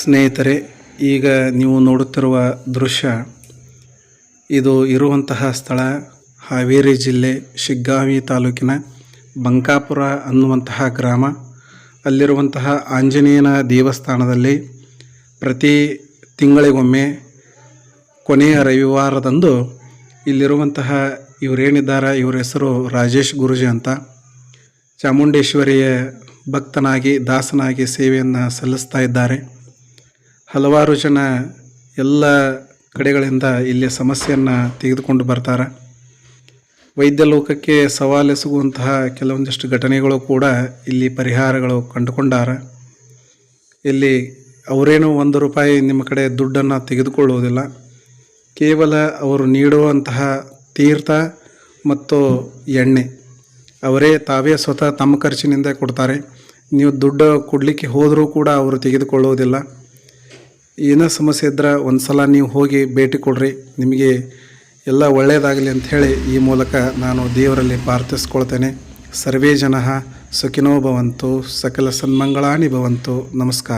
ಸ್ನೇಹಿತರೆ, ಈಗ ನೀವು ನೋಡುತ್ತಿರುವ ದೃಶ್ಯ ಇದು ಇರುವಂತಹ ಸ್ಥಳ. ಹಾವೇರಿ ಜಿಲ್ಲೆ ಶಿಗ್ಗಾವಿ ತಾಲೂಕಿನ ಬಂಕಾಪುರ ಅನ್ನುವಂತಹ ಗ್ರಾಮ. ಅಲ್ಲಿರುವಂತಹ ಆಂಜನೇಯನ ದೇವಸ್ಥಾನದಲ್ಲಿ ಪ್ರತಿ ತಿಂಗಳಿಗೊಮ್ಮೆ ಕೊನೆಯ ರವಿವಾರದಂದು ಇಲ್ಲಿರುವಂತಹ ಇವರೇನಿದ್ದಾರೆ, ಇವರ ಹೆಸರು ರಾಜೇಶ್ ಗುರುಜಿ ಅಂತ. ಚಾಮುಂಡೇಶ್ವರಿಯ ಭಕ್ತನಾಗಿ, ದಾಸನಾಗಿ ಸೇವೆಯನ್ನು ಸಲ್ಲಿಸ್ತಾ ಇದ್ದಾರೆ. ಹಲವಾರು ಜನ ಎಲ್ಲ ಕಡೆಗಳಿಂದ ಇಲ್ಲಿ ಸಮಸ್ಯೆಯನ್ನು ತೆಗೆದುಕೊಂಡು ಬರ್ತಾರೆ. ವೈದ್ಯ ಲೋಕಕ್ಕೆ ಸವಾಲೆಸಗುವಂತಹ ಕೆಲವೊಂದಿಷ್ಟು ಘಟನೆಗಳು ಕೂಡ ಇಲ್ಲಿ ಪರಿಹಾರಗಳು ಕಂಡುಕೊಂಡಾರ. ಇಲ್ಲಿ ಅವರೇನು ಒಂದು ರೂಪಾಯಿ ನಿಮ್ಮ ಕಡೆ ದುಡ್ಡನ್ನು ತೆಗೆದುಕೊಳ್ಳುವುದಿಲ್ಲ. ಕೇವಲ ಅವರು ನೀಡುವಂತಹ ತೀರ್ಥ ಮತ್ತು ಎಣ್ಣೆ ಅವರೇ ತಾವೇ ಸ್ವತಃ ತಮ್ಮ ಖರ್ಚಿನಿಂದ ಕೊಡ್ತಾರೆ. ನೀವು ದುಡ್ಡು ಕೊಡಲಿಕ್ಕೆ ಹೋದರೂ ಕೂಡ ಅವರು ತೆಗೆದುಕೊಳ್ಳುವುದಿಲ್ಲ. ಏನೋ ಸಮಸ್ಯೆ ಇದ್ದರೆ ಒಂದು ಸಲ ನೀವು ಹೋಗಿ ಭೇಟಿ ಕೊಡ್ರಿ. ನಿಮಗೆ ಎಲ್ಲ ಒಳ್ಳೆಯದಾಗಲಿ ಅಂಥೇಳಿ ಈ ಮೂಲಕ ನಾನು ದೇವರಲ್ಲಿ ಪ್ರಾರ್ಥಿಸ್ಕೊಳ್ತೇನೆ. ಸರ್ವೇ ಜನ ಸುಖಿನೋ ಭವಂತು, ಸಕಲ ಸನ್ಮಂಗಳಾನಿ ಭವಂತು. ನಮಸ್ಕಾರ.